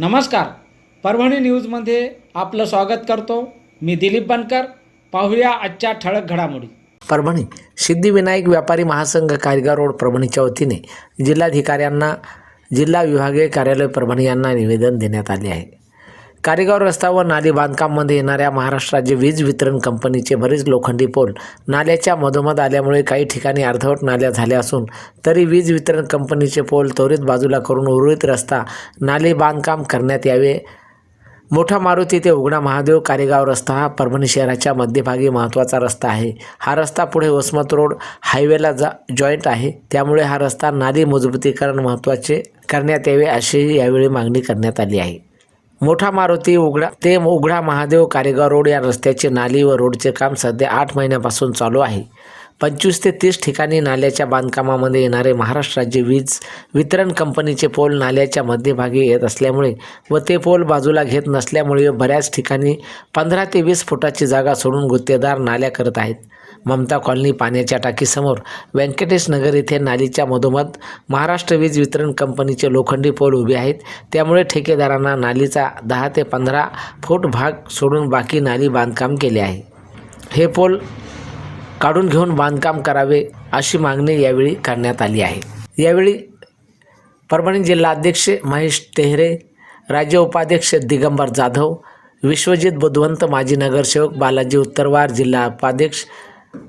नमस्कार. परभणी न्यूजमध्ये आपलं स्वागत करतो. मी दिलीप बनकर. पाहूया आजच्या ठळक घडामोडी. परभणी सिद्धिविनायक व्यापारी महासंघ कायगा रोड परभणीच्या वतीने जिल्हाधिकाऱ्यांना जिल्हा विभागीय कार्यालय परभणी यांना निवेदन देण्यात आले आहे. कारेगाव रस्ता व नाली बांधकाममध्ये येणाऱ्या महाराष्ट्र राज्य वीज वितरण कंपनीचे बरेच लोखंडी पोल नाल्याच्या मधोमध आल्यामुळे काही ठिकाणी अर्धवट नाल्या झाल्या असून तरी वीज वितरण कंपनीचे पोल त्वरित बाजूला करून उर्वरित रस्ता नाले बांधकाम करण्यात यावे. मोठा मारुती ते उघडा महादेव कारेगाव रस्ता हा परभणी शहराच्या मध्यभागी महत्त्वाचा रस्ता आहे. हा रस्ता पुढे वसमत रोड हायवेला जा जॉईंट आहे. त्यामुळे हा रस्ता नाली मजबूतीकरण महत्त्वाचे करण्यात यावे अशीही यावेळी मागणी करण्यात आली आहे. मोठा मारुती उघडा ते उघडा महादेव कारेगाव रोड या रस्त्याचे नाली व रोडचे काम सध्या आठ महिन्यापासून चालू आहे. पंचवीस ते तीस ठिकाणी नाल्याच्या बांधकामामध्ये येणारे महाराष्ट्र राज्य वीज वितरण कंपनीचे पोल नाल्याच्या मध्यभागी येत असल्यामुळे व ते पोल बाजूला घेत नसल्यामुळे बऱ्याच ठिकाणी पंधरा ते वीस फुटाची जागा सोडून गुत्तेदार नाल्या करत आहेत. ममता कॉलनी पाण्याच्या टाकीसमोर व्यंकटेश नगर येथे नालीच्या मधोमध महाराष्ट्र वीज वितरण कंपनीचे लोखंडी पोल उभे आहेत. त्यामुळे ठेकेदारांना नालीचा दहा ते पंधरा फूट भाग सोडून बाकी नाली बांधकाम केले आहे. हे पोल काढून घेऊन बांधकाम करावे अशी मागणी यावेळी करण्यात आली आहे. यावेळी परभणी जिल्हा अध्यक्ष महेश टेहरे राज्य उपाध्यक्ष दिगंबर जाधव विश्वजित बुधवंत माजी नगरसेवक बालाजी उत्तरवार जिल्हा उपाध्यक्ष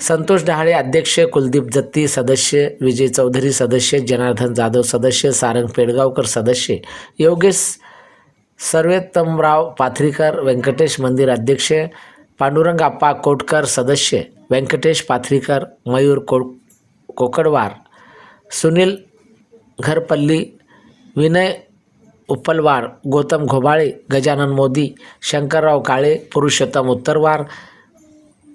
संतोष डहाळे अध्यक्ष कुलदीप जत्ती सदस्य विजय चौधरी सदस्य जनार्दन जाधव सदस्य सारंग पेडगावकर सदस्य योगेश सर्वेत्तमराव पाथरीकर व्यंकटेश मंदिर अध्यक्ष पांडुरंग आप्पा कोटकर सदस्य व्यंकटेश पाथरीकर मयूर को कोकडवार सुनील घरपल्ली विनय उपलवार गौतम घोबाळे गजानन मोदी शंकरराव काळे पुरुषोत्तम उत्तरवार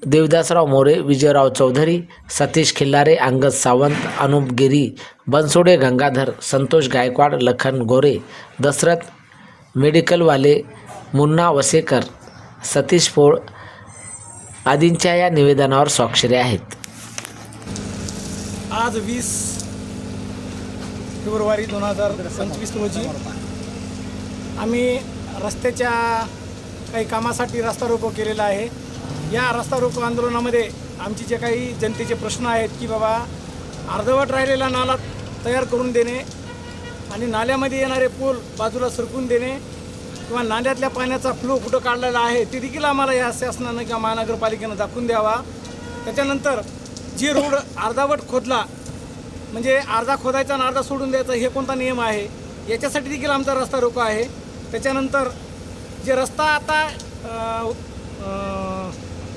देवदासराव मोरे विजयराव चौधरी सतीश खिल्लारे अंगद सावंत अनुप गिरी बनसोडे गंगाधर संतोष गायकवाड लखन गोरे दशरथ मेडिकलवाले मुन्ना वसेकर सतीश पोळ आदींच्या या निवेदनावर स्वाक्षरी आहेत. आज वीस फेब्रुवारी दोन हजार पंचवीस रोजी आम्ही रस्त्याच्या काही कामासाठी रस्ता रोको केलेला आहे. या रस्ता रोको आंदोलनामध्ये आमचे जे काही जनतेचे प्रश्न आहेत की बाबा अर्धवट राहिलेला नाला तयार करून देणे आणि नाल्यामध्ये येणारे पूल बाजूला सरकून देणे किंवा नाल्यातल्या पाण्याचा फ्लो कुठं काढलेला आहे ते देखील आम्हाला या शासनानं किंवा महानगरपालिकेनं दाखवून द्यावा. त्याच्यानंतर जे रोड अर्धावट खोदला म्हणजे अर्धा खोदायचा आणि अर्धा सोडून द्यायचा हे कोणता नियम आहे? याच्यासाठी देखील आमचा रस्ता रोको आहे. त्याच्यानंतर जे रस्ता आता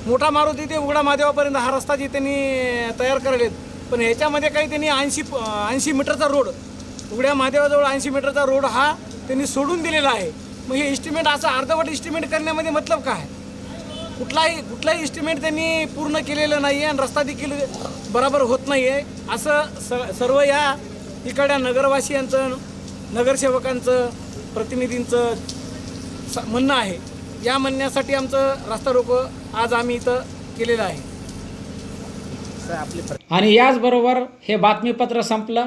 मोठा मारुती ते उघडा महादेवापर्यंत हा रस्ता जे त्यांनी तयार करायलेत पण ह्याच्यामध्ये काही त्यांनी ऐंशी ऐंशी मीटरचा रोड उघड्या महादेवाजवळ ऐंशी मीटरचा रोड हा त्यांनी सोडून दिलेला आहे. मग हे इस्टिमेट असं अर्धवट इस्टिमेट करण्यामध्ये मतलब काय? कुठलाही कुठलाही इस्टिमेट त्यांनी पूर्ण केलेलं नाही आहे आणि रस्ता देखील बरोबर होत नाही आहे असं स सर्व या इकडल्या नगरवासियांचं नगरसेवकांचं प्रतिनिधींचं स म्हणणं आहे. या म्हणण्यासाठी आमचं रस्ता रोको आज आम्ही इथं केलेलं आहे. आणि याचबरोबर हे बातमीपत्र संपलं.